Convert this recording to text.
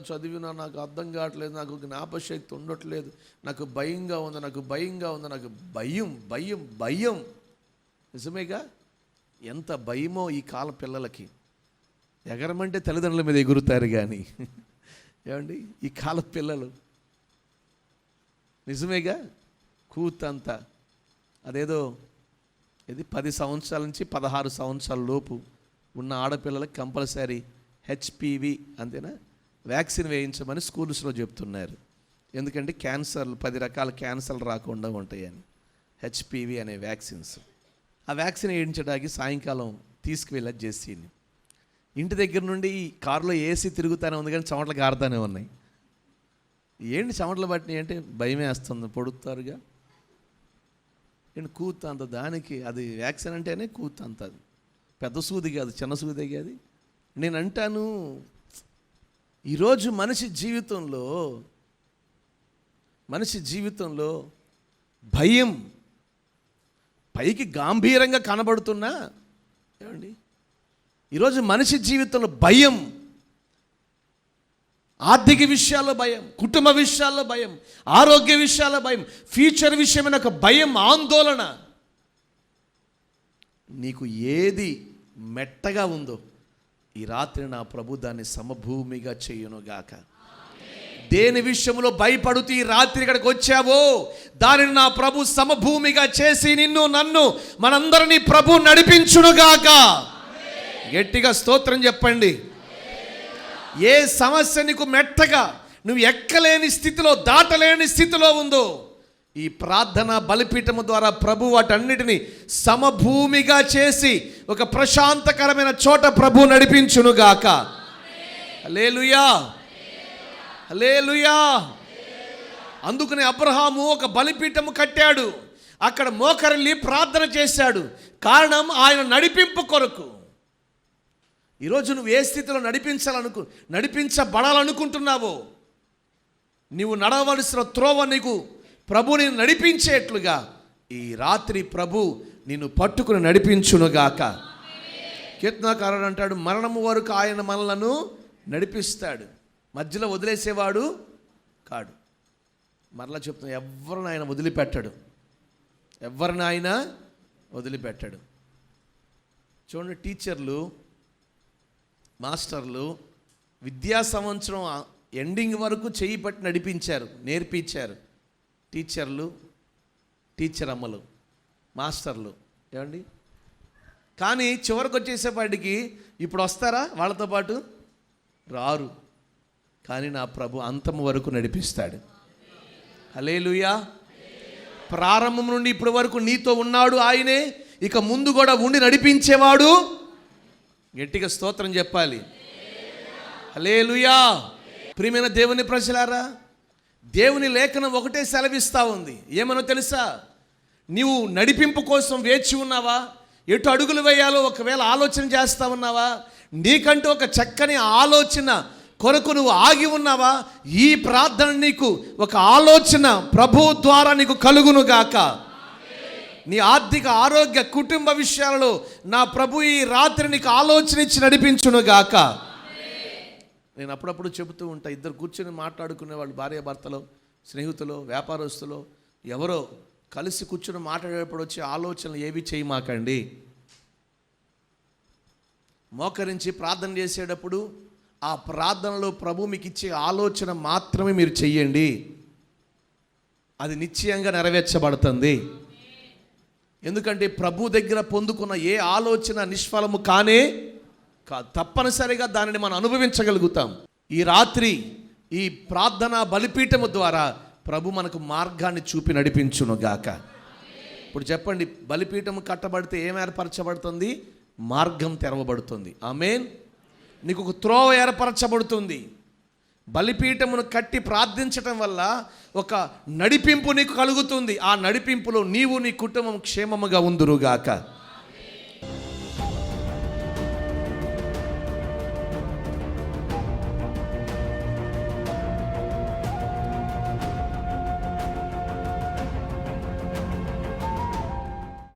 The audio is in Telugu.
చదివినా నాకు అర్థం కావట్లేదు నాకు జ్ఞాపశక్తి ఉండట్లేదు నాకు భయంగా ఉంది నాకు భయంగా ఉంది నాకు భయం భయం భయం. నిజమేగా? ఎంత భయమో ఈ కాల పిల్లలకి. ఎగరమంటే తల్లిదండ్రుల మీద ఎగురుతారు కానీ ఏమండి? ఈ కాల పిల్లలు. నిజమేగా? కూతంతా. అదేదో ఇది పది సంవత్సరాల నుంచి పదహారు సంవత్సరాల లోపు ఉన్న ఆడపిల్లలకి కంపల్సరీ హెచ్పివి అంతేనా? వ్యాక్సిన్ వేయించమని స్కూల్స్లో చెప్తున్నారు. ఎందుకంటే క్యాన్సర్లు పది రకాల క్యాన్సర్లు రాకుండా ఉంటాయని. హెచ్పివి అనే వ్యాక్సిన్స్. ఆ వ్యాక్సిన్ వేయించడానికి సాయంకాలం తీసుకువెళ్ళి జెస్సీని ఇంటి దగ్గర నుండి కారులో ఏసీ తిరుగుతానే ఉంది కానీ చెమటలు కారుతానే ఉన్నాయి. ఏంటి చెమటలు పట్టినాయి అంటే భయమే వేస్తుంది పొడుతారుగా ఏంటి కూత అంత దానికి అది వ్యాక్సిన్ అంటేనే కూత అంత అది. పెద్ద సూది కాదు చిన్న సూది కాదు. నేను అంటాను ఈరోజు మనిషి జీవితంలో మనిషి జీవితంలో భయం పైకి గాంభీరంగా కనబడుతున్నా ఏమండి? ఈరోజు మనిషి జీవితంలో భయం ఆర్థిక విషయాల్లో భయం కుటుంబ విషయాల్లో భయం ఆరోగ్య విషయాల్లో భయం ఫ్యూచర్ విషయమైన ఒక భయం ఆందోళన. నీకు ఏది మెట్టగా ఉందో ఈ రాత్రి నా ప్రభు దాన్ని సమభూమిగా చేయునుగాక. దేని విషయంలో భయపడుతూ ఈ రాత్రి ఇక్కడికి వచ్చావో దానిని నా ప్రభు సమభూమిగా చేసి నిన్ను నన్ను మనందరినీ ప్రభు నడిపించునుగాక. గట్టిగా స్తోత్రం చెప్పండి. ఏ సమస్య నీకు మెట్టగా నువ్వు ఎక్కలేని స్థితిలో దాటలేని స్థితిలో ఉందో ఈ ప్రార్థన బలిపీఠము ద్వారా ప్రభు వాటన్నిటిని సమభూమిగా చేసి ఒక ప్రశాంతకరమైన చోట ప్రభు నడిపించునుగాక. లేలుయా లేలుయా అందుకనే అబ్రహాము ఒక బలిపీఠము కట్టాడు. అక్కడ మోకరిల్లి ప్రార్థన చేశాడు. కారణం ఆయన నడిపింపు కొరకు. ఈరోజు నువ్వు ఏ స్థితిలో నడిపించాలనుకు నడిపించబడాలనుకుంటున్నావో నీవు నడవలసిన త్రోవ నీకు ప్రభుని నడిపించేట్లుగా ఈ రాత్రి ప్రభు నిన్ను పట్టుకుని నడిపించునుగాక. కీర్తనాకారుడు అంటాడు మరణము వరకు ఆయన మనలను నడిపిస్తాడు. మధ్యలో వదిలేసేవాడు కాడు. మరలా చెప్తున్నా ఎవరిని ఆయన వదిలిపెట్టాడు? ఎవరిని ఆయన వదిలిపెట్టాడు? చూడండి టీచర్లు మాస్టర్లు విద్యా సంవత్సరం ఎండింగ్ వరకు చేయి పట్టి నడిపించారు నేర్పించారు. టీచర్లు టీచర్ అమ్మలు మాస్టర్లు. ఏమండి? కానీ చివరికి వచ్చేసేపాటికి ఇప్పుడు వస్తారా? వాళ్ళతో పాటు? రారు. కానీ నా ప్రభు అంతం వరకు నడిపిస్తాడు. హలేలుయా ప్రారంభం నుండి ఇప్పటి వరకు నీతో ఉన్నాడు ఆయనే. ఇక ముందు కూడా ఉండి నడిపించేవాడు. గట్టిగా స్తోత్రం చెప్పాలి. హలేలుయా ప్రియమైన దేవుని ప్రజలారా దేవుని లేఖనం ఒకటే సెలవిస్తూ ఉంది. ఏమనో తెలుసా? నీవు నడిపింపు కోసం వేచి ఉన్నావా? ఎటు అడుగులు వేయాలో ఒకవేళ ఆలోచన చేస్తూ ఉన్నావా? నీకంటూ ఒక చక్కని ఆలోచన కొరకు నువ్వు ఆగి ఉన్నావా? ఈ ప్రార్థన నీకు ఒక ఆలోచన ప్రభు ద్వారా నీకు కలుగును గాక. నీ ఆర్థిక ఆరోగ్య కుటుంబ విషయాలలో నా ప్రభు ఈ రాత్రి నీకు ఆలోచన ఇచ్చి నడిపించును గాక. నేను అప్పుడప్పుడు చెబుతూ ఉంటా ఇద్దరు కూర్చొని మాట్లాడుకునే వాళ్ళు భార్య భర్తలో స్నేహితులు వ్యాపారస్తులు ఎవరో కలిసి కూర్చొని మాట్లాడేటప్పుడు వచ్చే ఆలోచనలు ఏవి చేయమాకండి? మోకరించి ప్రార్థన చేసేటప్పుడు ఆ ప్రార్థనలో ప్రభు మీకు ఇచ్చే ఆలోచన మాత్రమే మీరు చెయ్యండి. అది నిశ్చయంగా నెరవేర్చబడుతుంది. ఎందుకంటే ప్రభు దగ్గర పొందుకున్న ఏ ఆలోచన నిష్ఫలము కానే కాదు. తప్పనిసరిగా దానిని మనం అనుభవించగలుగుతాం. ఈ రాత్రి ఈ ప్రార్థన బలిపీఠము ద్వారా ప్రభు మనకు మార్గాన్ని చూపి నడిపించును గాక. ఇప్పుడు చెప్పండి బలిపీఠం కట్టబడితే ఏం ఏర్పరచబడుతుంది? మార్గం తెరవబడుతుంది. ఆమెన్. నీకు ఒక త్రోవ ఏర్పరచబడుతుంది. బలిపీఠమును కట్టి ప్రార్థించటం వల్ల ఒక నడిపింపు నీకు కలుగుతుంది. ఆ నడిపింపులో నీవు నీ కుటుంబం క్షేమముగా ఉందురుగాక.